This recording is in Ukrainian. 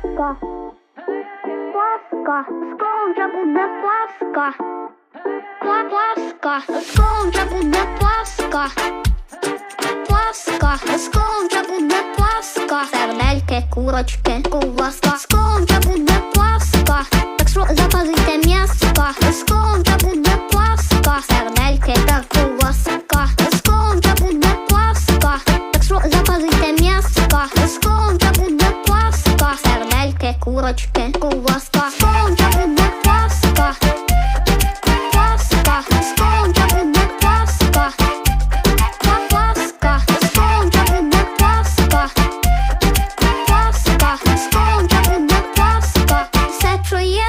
Паска. Паска. Скоро вже буде Паска. Пла- Паска. Скоро вже буде Паска. Паска. Скоро вже буде Паска. Сердельки, курочки, ковбаска. Скоро вже буде Паска. Так що запалите м'яска. Скоро Булочки, куласка, сколча буде паска, паска, сколча буде паска, паска, сколча паска, паска, сколча все, що є